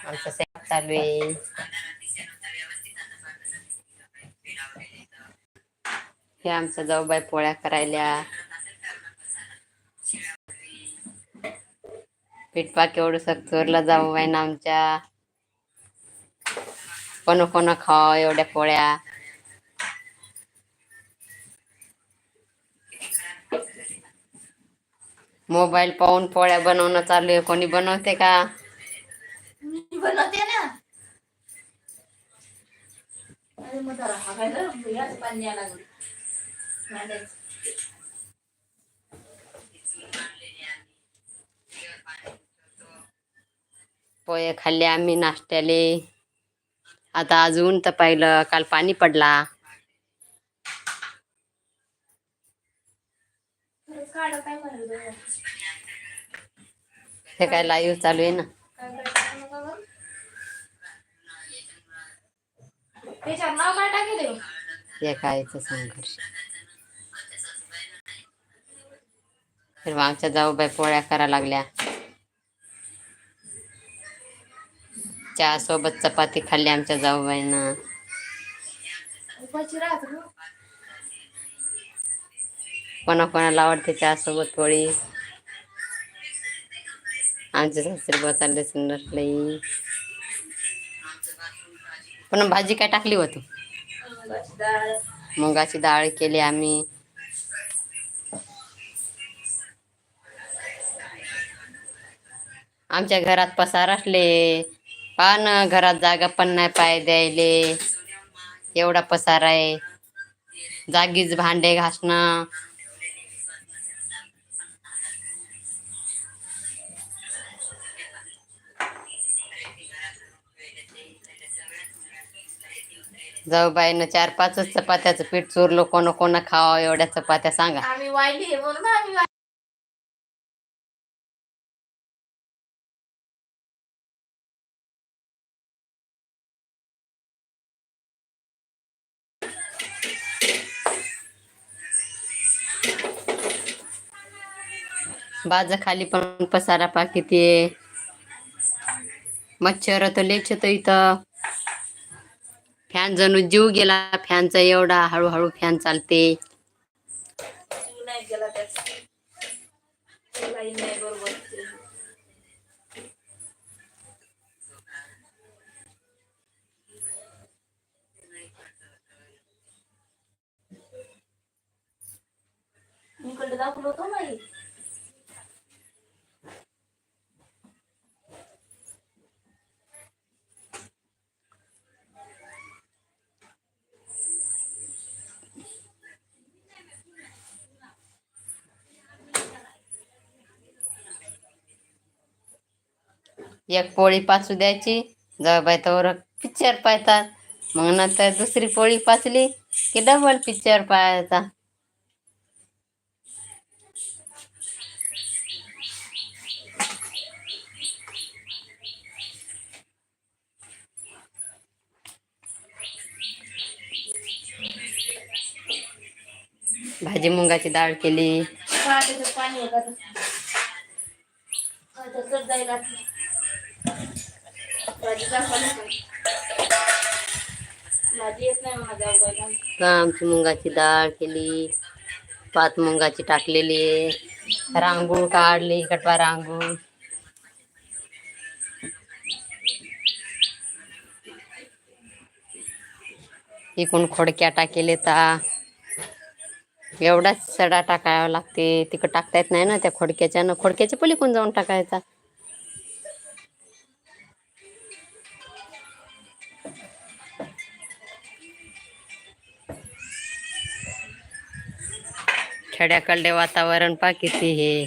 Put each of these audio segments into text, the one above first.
आमचं सेट चालू आहे हे आमच्या जाऊबाई पोळ्या करायल्या पिठपा केवढं चोरला जाऊ बाई ना आमच्या कोण कोण खाव एवढ्या पोळ्या मोबाईल पाहून पोळ्या बनवणं चालू आहे कोणी बनवते का मी बनवते ना अरे मग जरा याच पाणी यायला लागलं. पोहे खाल्ले आम्ही नाश्त्याले आता अजून तर पाहिलं काल पाणी पडला हे काय लाईव्ह चालू आहे ना काय करायचं मग बरं? त्याच्यावर नाव काय टाकेल संघर्ष. तर मग आमच्या जाऊबाई पोळ्या करा लागल्या. चहा सोबत चपाती खाल्ली आमच्या जाऊबाईनं. उपाशी राहत ना कोणा कोणाला आवडते चहा सोबत पोळी? आमचे सासरे बसायला सुंदर लई. पण भाजी काय टाकली होती? मुगाची डाळ केली आम्ही. आमच्या घरात पसार असले. पान घरात जागा पण नाही पाय द्यायले. एवढा पसार आहे. जागीच भांडे घासणं. जाऊ बाईनं चार पाचच चपात्याचं पीठ चोरलं कोण कोण खावा एवढ्या चपात्या सांगा आम्ही वाहिली म्हणून आम्ही वाहिली. बाजा खाली पण पसारा पा किती आहे. मच्छर तर लेच इथं फॅन जणू जीव गेला फॅनचा एवढा हळूहळू फॅन चालते. मी इकडे दाखवलं होतं नाही एक पोळी पाचू द्यायची जवळ तर पिक्चर पाहतात मग नंतर दुसरी पोळी पाचली की डबल पिक्चर पाहायचा. भाजी मुंगाची डाळ केली. आमची मुंगाची डाळ केली पाच मुंगाची टाकलेली आहे रांगूळ काढली कटवा रांगूळ. इकून खोडक्या टाकेले ता. एवढाच सडा टाकावा लागते तिकडं टाकता येत नाही ना त्या खोडक्याच्या. ना खोडक्याच्या पलीकडून जाऊन टाकायचा. खेड्याकडले वातावरण पा किती हे.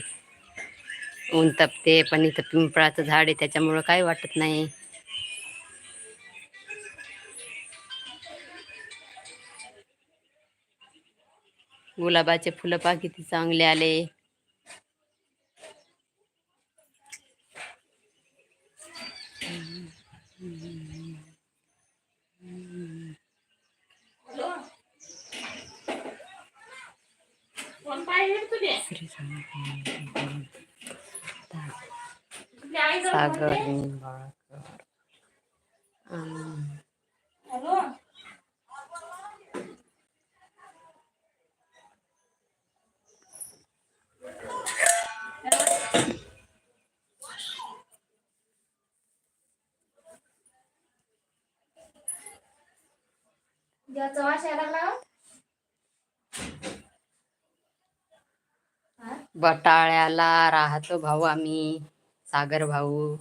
ऊन तपते पण इथं पिंपळाचं झाड आहे त्याच्यामुळं काही वाटत नाही. गुलाबाचे फुलं पा किती चांगले आले. तुले? तुझी आई जवळ सागर बोलते? निंबाळकर हम्म. हॅलो ज्याचा वास बटाळ्याला राहतो भाऊ आम्ही सागर भाऊ.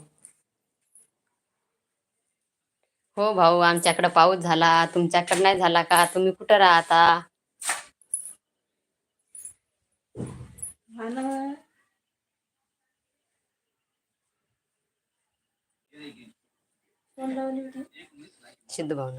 हो भाऊ आमच्याकडे पाऊस झाला. तुमच्याकडे नाही झाला का? तुम्ही कुठं राहता? सिद्धू भाऊ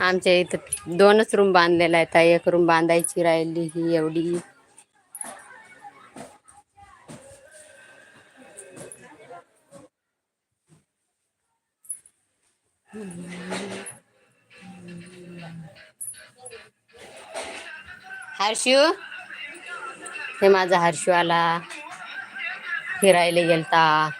आमच्या इथं दोनच रूम बांधलेला आहेत. एक रूम बांधायची राहिली ही एवढी. हर्षू? हे माझा हर्षू आला. फिरायला गेलता.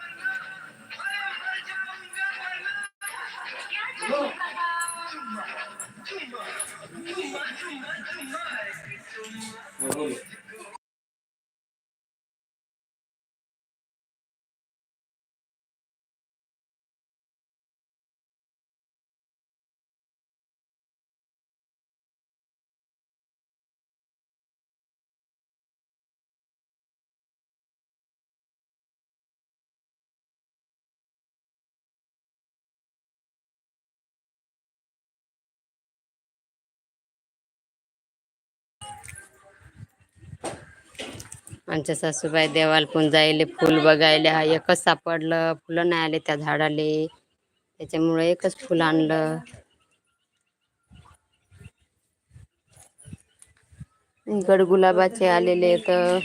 आमच्या सासूबाई देवाला पण जायले फुल बघायला. एकच सापडलं फुलं नाही आले त्या झाडाले. त्याच्यामुळे एकच फुल आणलं. गड गुलाबाचे आलेले तर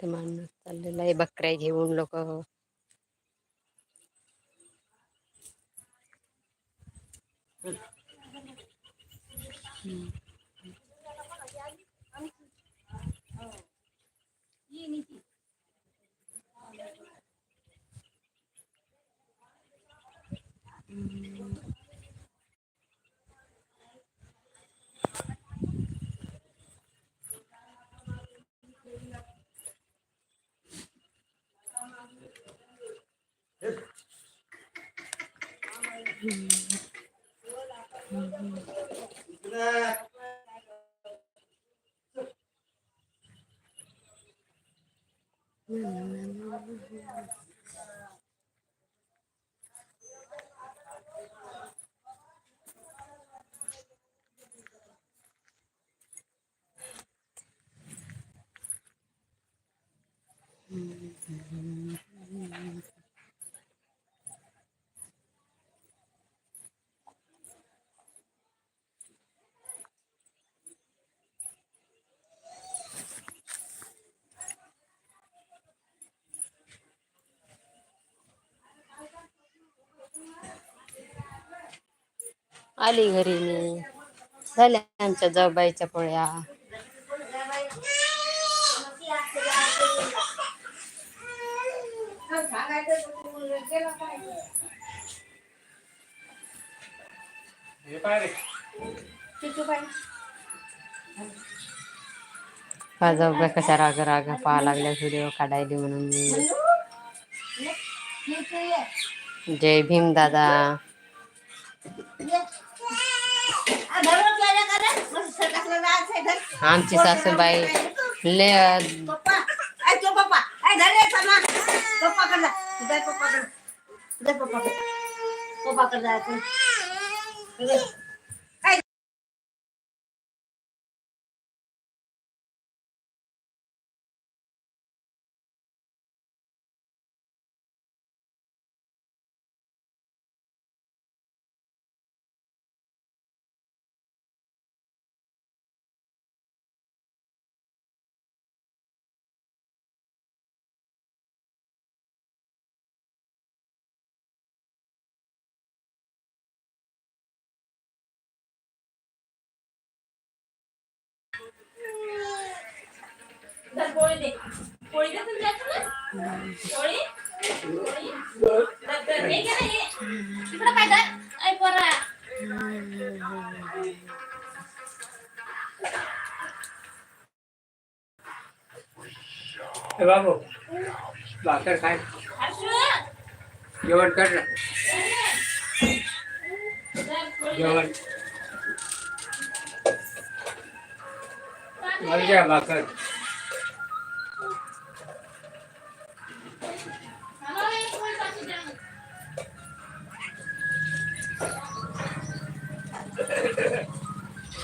ते माणूस चाललेला आहे बकऱ्या घेऊन लोक. हम्म. Mm-hmm. Mm-hmm. आली घरी मी. झाल्या आमच्या जाऊबाईच्या पोळ्या. का जाऊबाई कशा राग राग पाहा लागल्या व्हिडिओ काढायला म्हणून मी. जय भीम दादा. आमची सासूबाई ले पप्पा ऐ तो पप्पा ऐ धर रे समा पप्पा कर जा पप्पा कर दे पप्पा कर पप्पा कर जा ऐ धर पोळी दे पोळी दे तुझ्या हाताला. पोळी पोळी. धर, धर. हे घे ना, हे. इकडं काय धर. ऐ पोरा. ए बाबू भाकर खाय हर्षू. जेवण कर ना. जेवण मला भाकर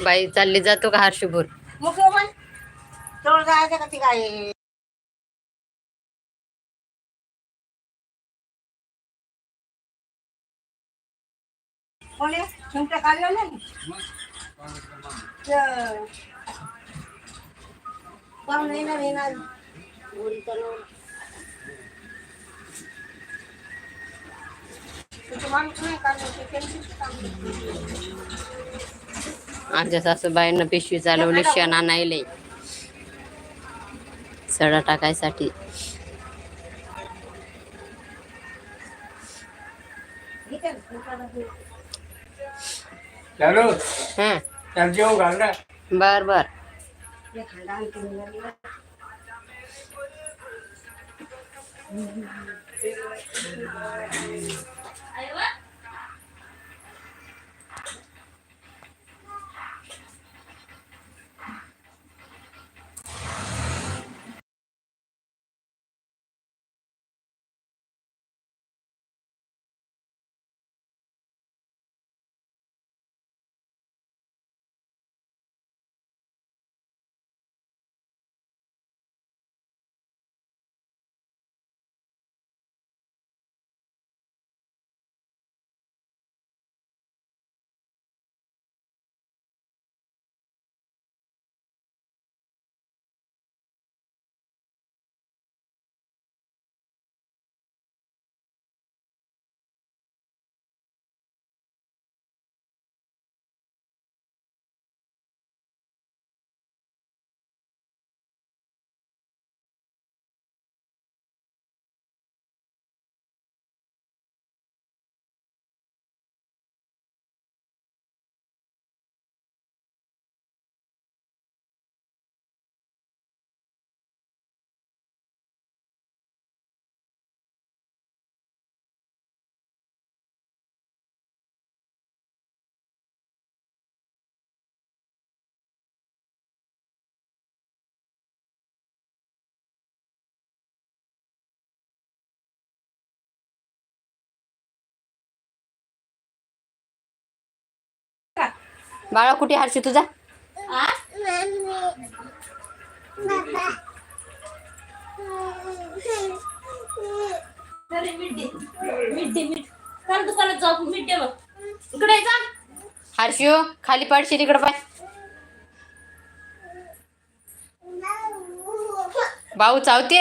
बाई चालली जातो का हर्षभूर? मुख्य पण तेवढं जायचं का ती काय कोणी? चिमट्या काढल्या नाही? तर- पाहुणे येणार येणार. गोळी चालवून. तुझं माणूस नाही काढलं, ते त्यांचीच काढली. आमच्या सासूबाईंना पिशवी चालवली शेण आणायले सडा टाकायसाठी. बर बर. बाळा कुठे ये, तुझा? हर्षू हो, खाली पाडशी तिकडं पाय. भाऊ चावते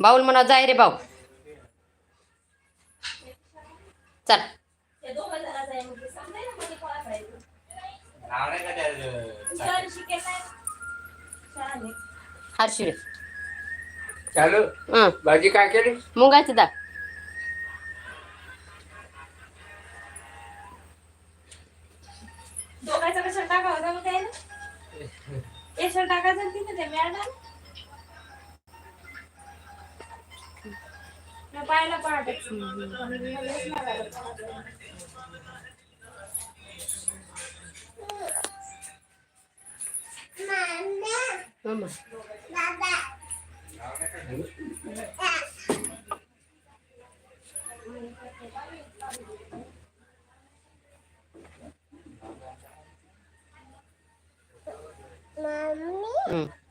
भाऊल म्हणा जाय रे भाऊ. चल. शिकेल नाही चालू? हं. भाजी काय केली? मुगाची डाळ. दोघांचा कशाला टाका होता मग त्याने. कशाला टाकायचं ना तिथे ते पाहायला पहाटे मम्मा हं